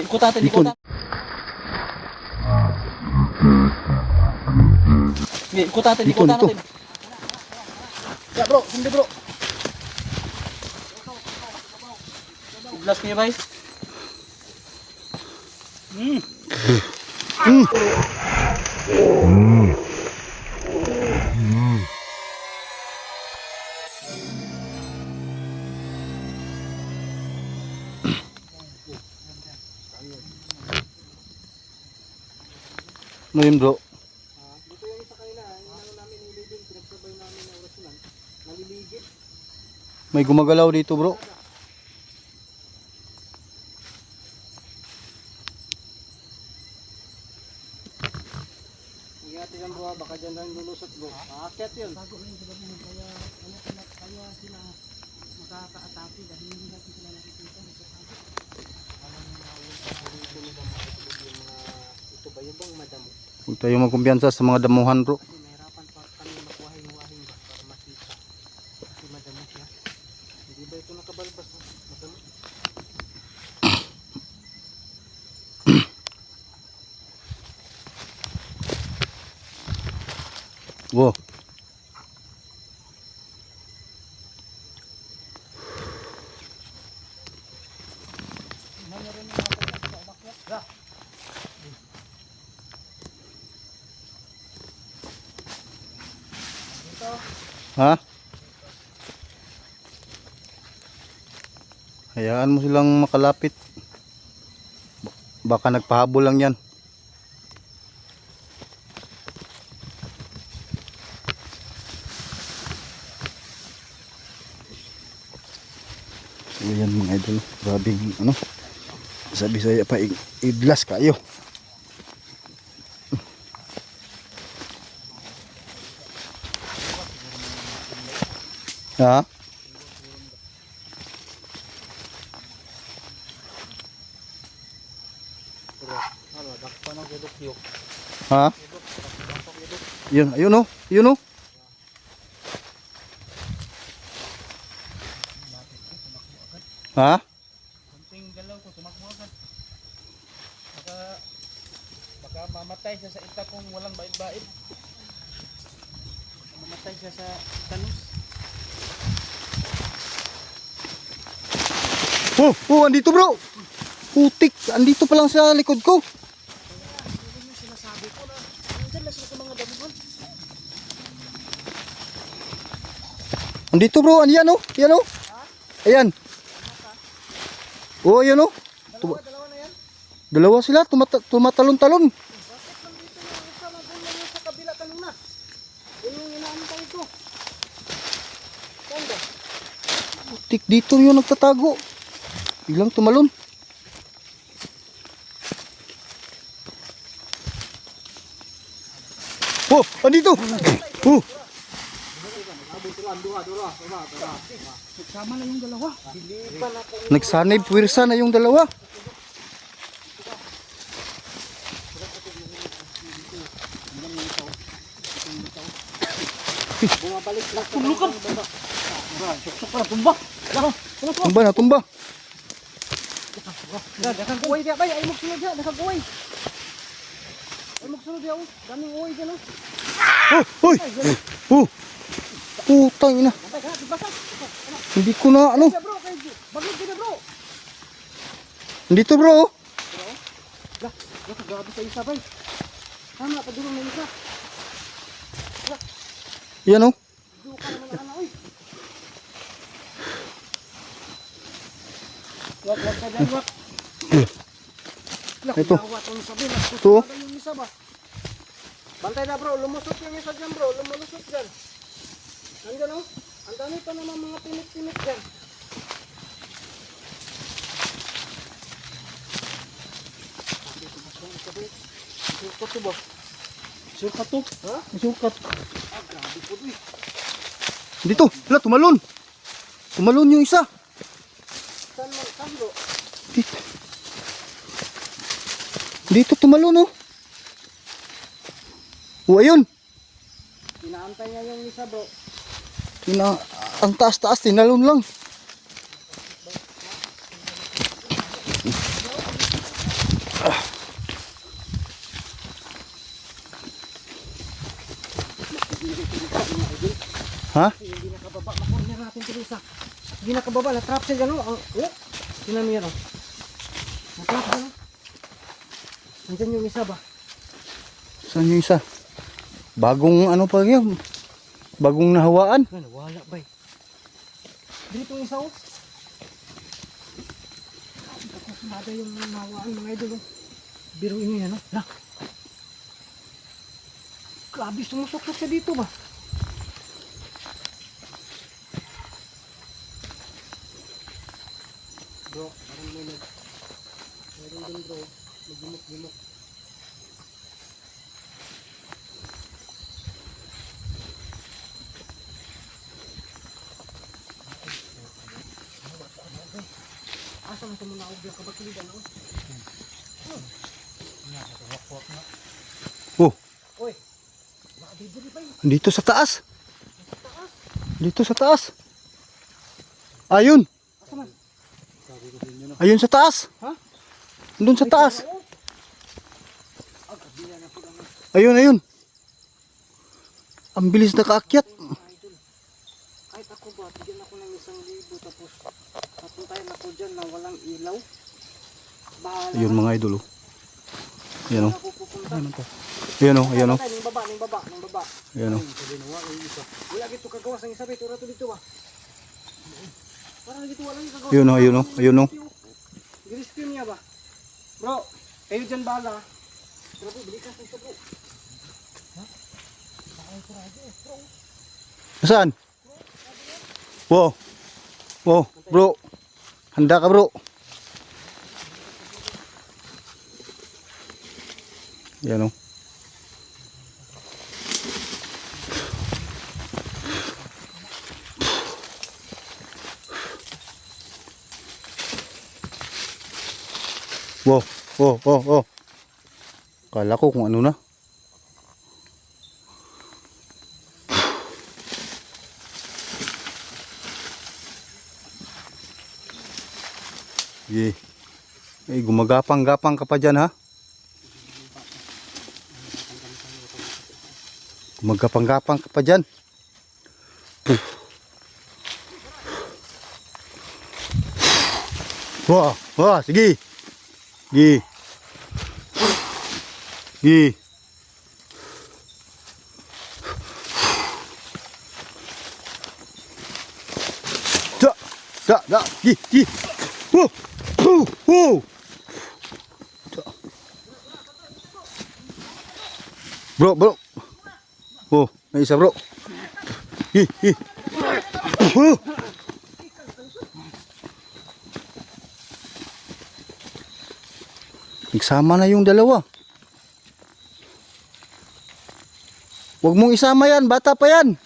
Ikot natin, natin. Sige, ikot natin, dito. natin. Ya bro, hindi bro. Blast niyo ba? Hmm. Mm. Ano yun bro? Dito yung isa kanina, yung ano namin nilibing, pinagsabay namin na orasyonan. Naliligid. May gumagalaw dito bro. Ingat yan bro, baka dyan lang lulusot bro. Aakyat yun. Ito ba yung bang madamo? Huwag tayo magkumpiyansa sa mga damuhan bro. Kasi mahirapan pa kami makuhahin-wahin ba para makita. Kasi madamo siya. Hindi ba ito nakabalbas? no? Madamo. Wow. Ha? Hayaan mo silang makalapit. Ba- Baka nagpahabol lang yan. So yan mga idol. Grabing ano. Sabi saya pa i- idlas kayo. Ha? Ha? Yun, ayun oh. Yun oh. Ha? Kunting galaw ko, sumakmo agad. Baka, baka mamatay siya sa ita kung walang bait-bait. Mamatay siya sa tanus. Oh, oh, andito bro. Putik, andito pa lang sa likod ko. Andito bro, ano yan oh? Yan oh. Ayan. Oh, ayan oh. Dalawa, dalawa na. Dalawa sila, tumata tumatalon-talon. Putik, dito yung nagtatago. Biglang tumalon. Oh, andito. Oh, Sama na yung dalawa. Nagsanib puwersa na yung dalawa. Bumabalik lang. Tulukan! Suksok pa, tumba! Ano to? Tumba na, tumba. Dakang kuway dia bay, ay magsunod dia, dakang kuway. Ay magsunod dia, oh. daming uway dyan oh. Oh, hoy. Oh. Putang ina. Hindi ko na ano. Bro, na bro. Bro. oh. Lah, grabe sa isa bay. Tama, padulong na isa. Yan oh. Duka naman ang ano, oy. Wag, wag ka dyan. Ito. Ito. Bantay na bro, lumusot yung isa dyan bro, lumulusot dyan. Nandiyan oh, ang dami pa naman mga pinit-pinit dyan. Sukat to ba? Sukat to? Ha? Sukat. Ah, grabe po to eh. Dito. Wala, tumalon. Tumalon yung isa. Saan man, saan bro? Dito tumalo no. O ayun. Inaantay niya yung isa bro. Ina ang taas-taas tinalon lang. Ha? Hindi nakababa. Makurner natin tuloy sa. Hindi nakababa. Na-trap siya gano'n. Oh, oh. Tinan mo yan oh. Na-trap siya Nandyan yung isa ba? Saan yung isa? Bagong ano pa yan? Bagong nahawaan? Ano, wala ba eh. Dito yung isa, oh. Ako sumada yung nawaan mga idol, oh. Biruin nyo yan, oh. Grabe, sumusok-sok siya dito ba? Bro, parang may nag... Meron din bro, nagimok-gimok. Asa man ito mo naubla ka ba kiligan ako? Oh, Oy, baka bibili pa dito sa taas. Dito sa taas. Ayun. Asa man? Ayun sa taas. Ha? Doon sa taas. Ah, kabila na po naman. Ayun, ayun. Ang bilis nakaakyat. Mga idol. Kahit ako ba, bigyan ako ng isang libo tapos papuntahin ako dyan na walang ilaw. Bahala Ayun na. mga idol. Oh. Ayan pupunta. Ayan oh, ayan oh. Patay, ning baba, ning baba, ning baba. Ayan oh. Wala gito kagawas ang isa bito rato dito ba. Para dito wala yung kagawas. Ayun oh, ayun oh, ayun oh. Giriskin niya ba? Bro, kayo dyan bala. Grabe, bili ka sa isa bro. Ha? Baka yung kurado eh, bro. Saan? Wow. Wow, bro. Handa ka, bro. Yan oh. Wow, wow, wow, wow. Kala ko kung ano na. Sige. Eh, gumagapang-gapang ka pa dyan, ha? Gumagapang-gapang ka pa dyan. Wah, wah, sige. Sige. Sige. Da, da, gi, gi. Woo! Woo! Bro, bro. Oh, may isa bro. Hi, hi. Nagsama na yung dalawa. Huwag mong isama yan, bata pa yan.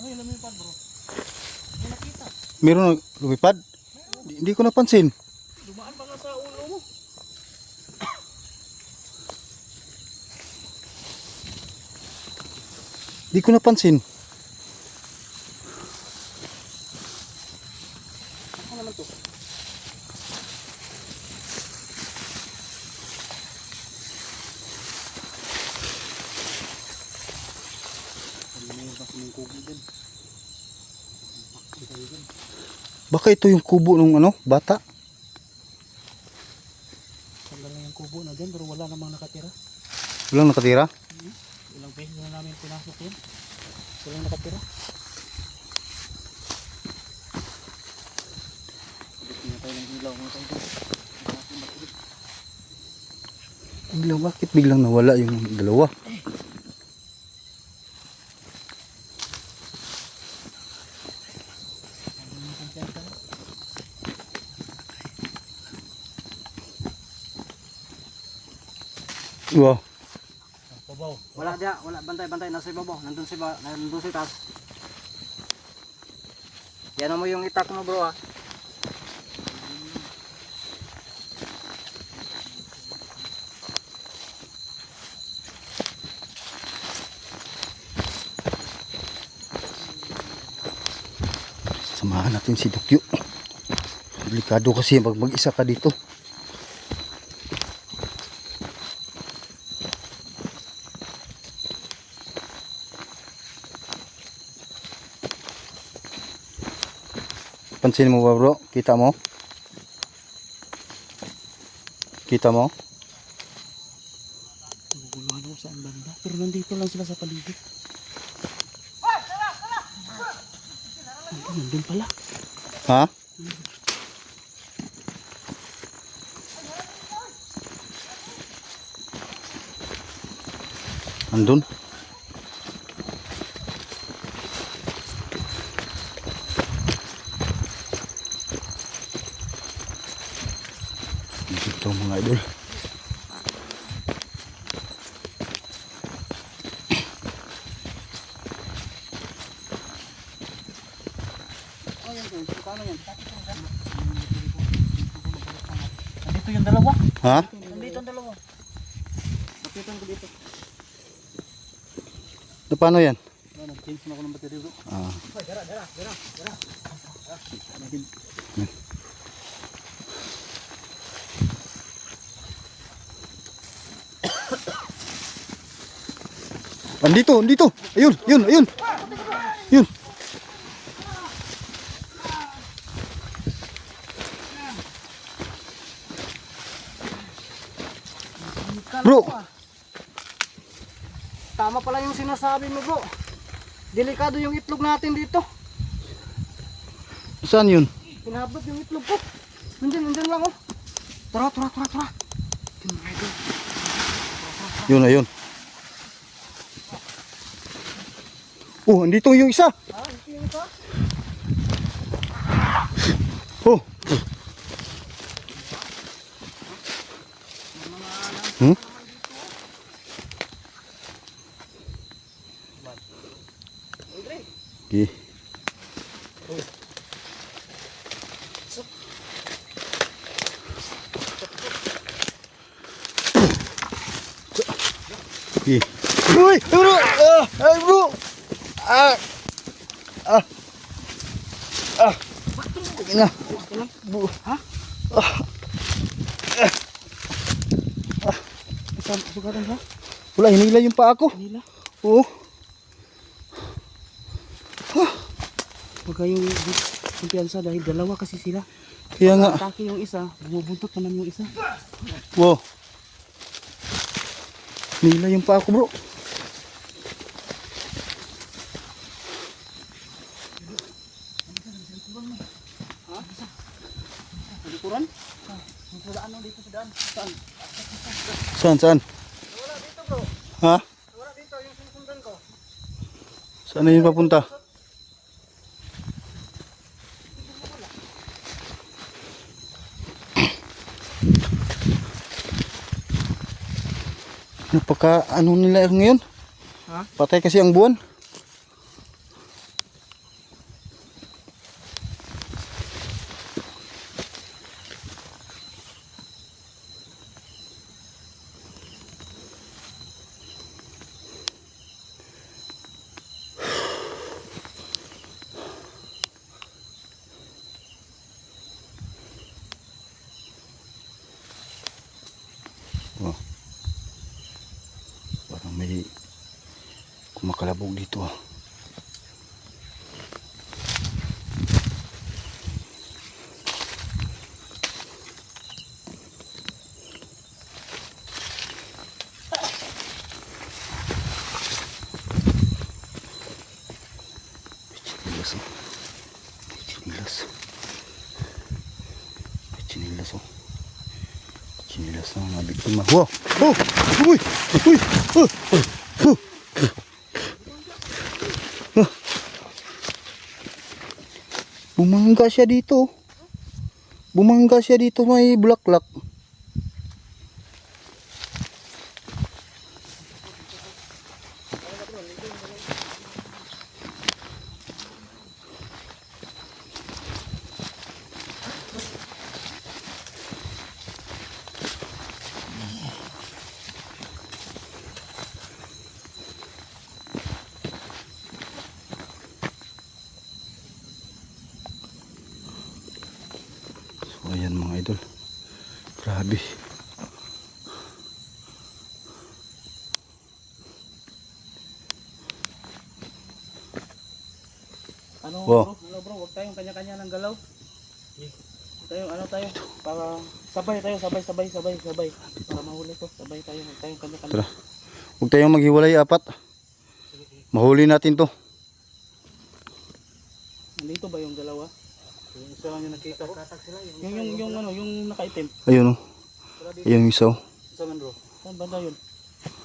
Ano yung lumipad bro? Hindi nakita. Meron na lumipad? Di- Hindi ko napansin. Dumaan pa nga sa ulo mo. Di ko napansin. Baka ito yung kubo ng ano, bata. Tanggal na yung kubo na dyan pero wala namang nakatira. Walang nakatira. Ilang beses na namin pinasok yun. Walang nakatira. Biglang bakit biglang nawala yung dalawa? Wow. Babaw. Wala dia, wala bantay bantay nasa ibabaw. Nandun si ba, nandun si taas. Yan mo yung itak mo bro ah. Samahan natin si Dukyo. Delikado kasi pag mag-isa ka dito. Pansin mo ba bro? Kita mo? Kita mo? Guguluhan ako saan banda. Pero nandito lang sila sa paligid. Nandun, nandun pala. Ha? Andun? Dito mga idol. Nandito yung dalawa. Ha? Nandito dalawa. Kapitan ko dito. Na paano yan? Nag-change na ako ng battery bro. Ah. Ay, dara, dara, dara, dara. Andito, andito. Ayun, yun, ayun. Yun. Bro, Tama pala yung sinasabi mo bro. Delikado yung itlog natin dito. saan yun? Hinablot yung itlog ko. Nandyan, nandyan lang oh. Tara, tara, tara, tara. Yun, ayun. Oh, andito yung isa. Ah, ito yung isa. Oh. Hmm? Okay. Okay. Uy, bro! Ah, ay, bro! Ah! Ah! Ah! Sige na. Bu ha? Saan sugatan siya? Wala, hinila yung paa ko. Nila. Oo. Huwag kayong kumpiyansa dahil dalawa kasi sila. Kaya nga. Atake yung isa, bumubuntot naman yung isa. Wow. Hinila yung paa ko, bro. Likuran? Sa daan dito sa daan. Saan? Saan, saan? Wala dito bro. Ha? Wala dito yung sinusundan ko. Saan na yun papunta? Napaka ano nila ngayon? Ha? Patay kasi ang buwan. Oh. Parang may kumakalabog dito ah. May chinilas oh. May chinilas. May chinilas oh. Chinilas na mga biktima. Wow! Oh! Uy! Uy! Oh! Oh! Oh! Ah. Bumangga siya dito. Bumangga siya dito may bulaklak. Ayan mga idol. Grabe. Ano Wow. bro? Ano bro? Huwag tayong kanya-kanya ng galaw. Huwag tayong ano tayo? Para sabay tayo, sabay, sabay, sabay, sabay. Para mahuli to. Sabay tayo, huwag tayong kanya-kanya. Tara. Huwag tayong maghiwalay apat. Mahuli natin to. Nandito ba yung dalawa? Yung isa lang yung nakita ko. Yung, yung, yung, ano, yung nakaitim. Ayun oh. Ayun yung isa oh. Isa man bro. Saan banda yun?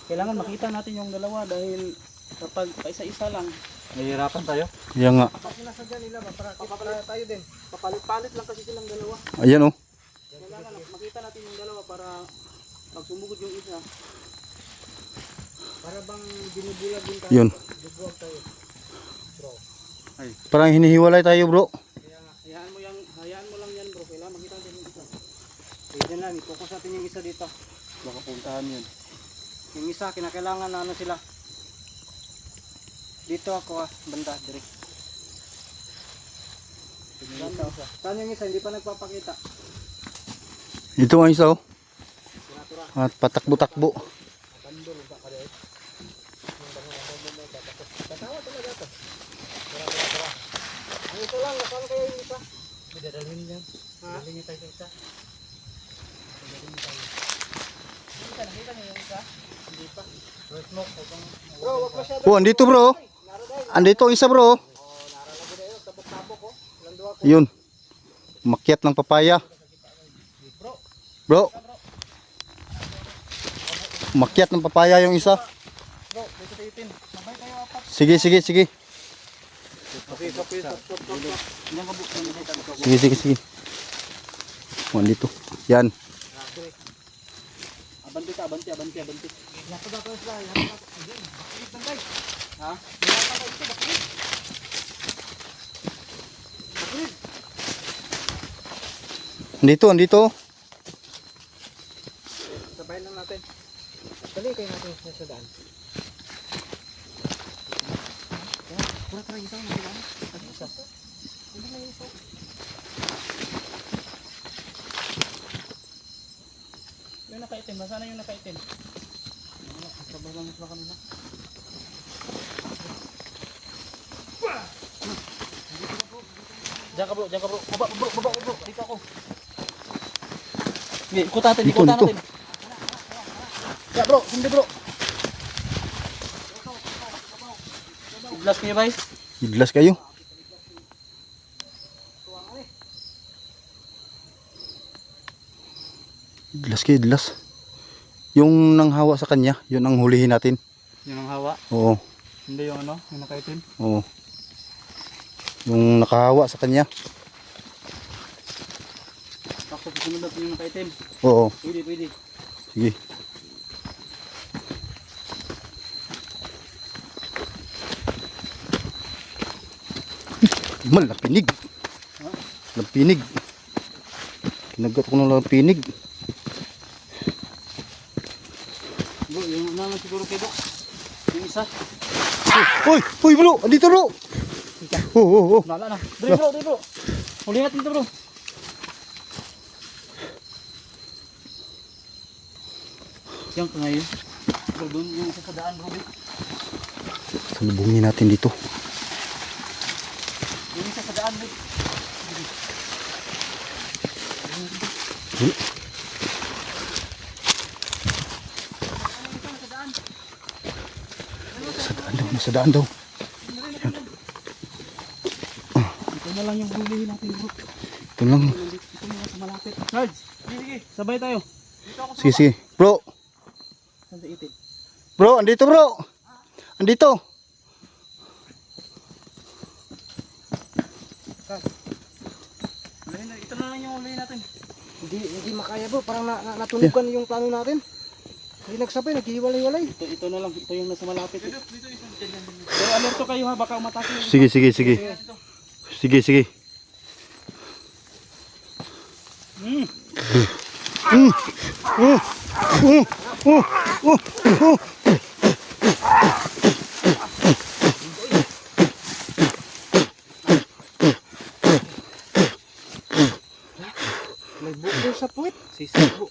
Kailangan makita natin yung dalawa dahil kapag isa-isa lang, Nahihirapan tayo. Kaya nga. Kapag sinasadya nila ba, para para tayo din. papalit-palit lang kasi silang dalawa. Ayan oh. Kailangan makita natin yung dalawa para pag sumugod yung isa, Para bang binubulag din tayo. Yun. Tayo. Parang hinihiwalay tayo bro. kaya hayaan mo yang hayaan mo lang yan bro. Kailangan makita natin yung isa. Pwede lang, i-focus natin yung isa dito. Baka puntahan yun. Yung isa, kinakailangan na ano sila. Dito ako ah, banda, direct. Saan, saan yung isa? Hindi pa nagpapakita. Ito ang isa oh. At patakbo-takbo. Ang ito lang, nasaan kayo yung isa? May dadalhin yan. Ha? Dadalhin niyo tayo sa isa. Nakita, nakita niyo yung isa? Hindi pa. First smoke. Bro, wag masyado. Oh, andito bro. Andito isa bro. Yun. Makyat ng papaya. Bro. Makyat ng papaya yung isa. Sige, sige, sige. Sige, sige, sige. Oh, andito. Yan. Abanti ka, abanti, abanti, abanti. Yato daw tayo sila. Bakit bantay? Ha? Yato daw ito, bakit? Bakit? Andito, andito. Sabayin lang natin. Dali kayo natin sa sa daan. Pura tara isa mo diba? Ano isa? Ano na isa? Yung nakaitim, nasaan na yung nakaitim? Wala, sabay lang sila kanina. Diyan ka bro, diyan ka bro. Baba, bro, baba, bro. Dito ako. Hindi, ikot natin, Dito, ikot dito. natin. Ya bro, hindi bro. Iglas kayo bay? Idlas kayo. Idlas kayo, idlas. Yung nanghawa sa kanya, yun ang hulihin natin. Yun ang hawa. Oo, Hindi yung ano, yung nakaitim. oo. Yung nakahawa sa kanya. Susunod natin yung nakaitim. Oo, Pwede, pwede. sige. Mal, napinig. Napinig. Kinagat ko ng lapinig. Bro, yung naman siguro kayo bro. Yung isa. Uy, uy bro, andito bro. Oh, oh, oh. Wala na. Dali bro, dali bro. Huli natin ito bro. Yan ka ngayon. Doon yung isa sa daan bro. Salubungin natin dito. Yung isa sa daan bro. Sa daan daw. Ito na lang yung hulihin natin bro. Ito lang. Ito na lang sa malapit. Sarge, sige, sige. Sabay tayo. Sige, sige. Bro? Bro, andito bro. Andito. Ito na lang yung hulihin natin. Hindi, hindi makaya bro. Parang na, na, natunugan yung plano natin. Hindi nagsabay, naghiwalay-walay. Ito, ito na lang. Ito yung nasa malapit. Dito, dito, Pero alerto kayo ha. Baka umatake Sige, sige, sige. Sige, sige. Hmm. Mm. Mm. Mm. Mm. Mm. May buko sa puwit. Sisibo.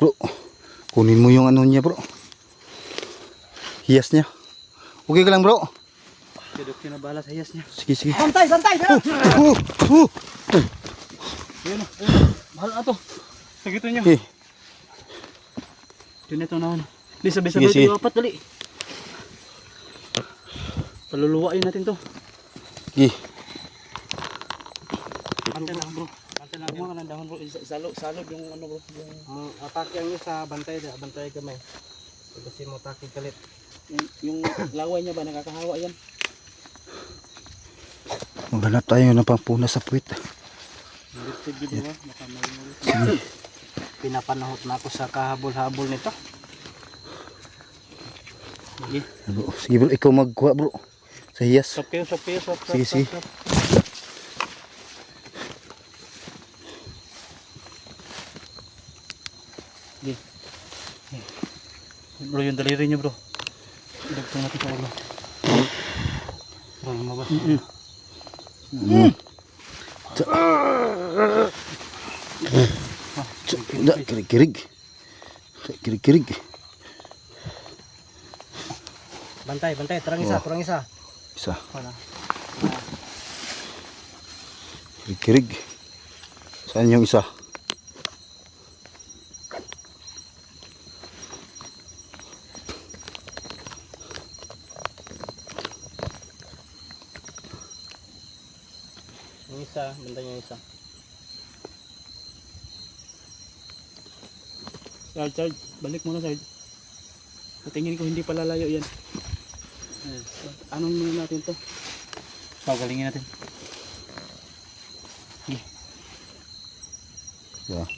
Bro, kunin mo yung ano niya bro. Hiyas niya. Okay ka lang bro. Si Dok sa hiyas niya. Sige, sige. Dala! Uh, uh. Ayun na. ayun na. Mahal na to. Sagito niyo. Okay. Yun ito na. Di sabi-sabi Sige, sige. apat dali. Paluluwain natin to. Sige. Bantay lang bro. Bantay lang. Ka ng dahon bro. Isa- Salog, yung ano bro. Yung, Ang atake ang isa, bantay da, bantay gamay. Kasi mo atake kalit. yung, yung laway niya ba nakakahawa yan? Maghanap tayo ng pampuna sa puwit. Pinapanahot na ako sa kahabol-habol nito. Sige. Bro, sige bro, ikaw magkuha bro. Sa hiyas. Stop kayo, stop, stop, Sige, sige. Sige. Bro, yung daliri niyo bro. Dugtong natin sa ulo. Bro, lumabas. Mm-mm. Da, kirig-kirig. Da, kirig-kirig. Bantay, bantay. Terang isa, Oh. terang isa. Isa. Kirig-kirig. Saan yung isa? Yung isa, bantay yung isa. Charge, charge. Balik muna, charge. Sa tingin ko hindi pala layo yan. Ayan. Anong muna natin to? Pagalingin natin. Yeah.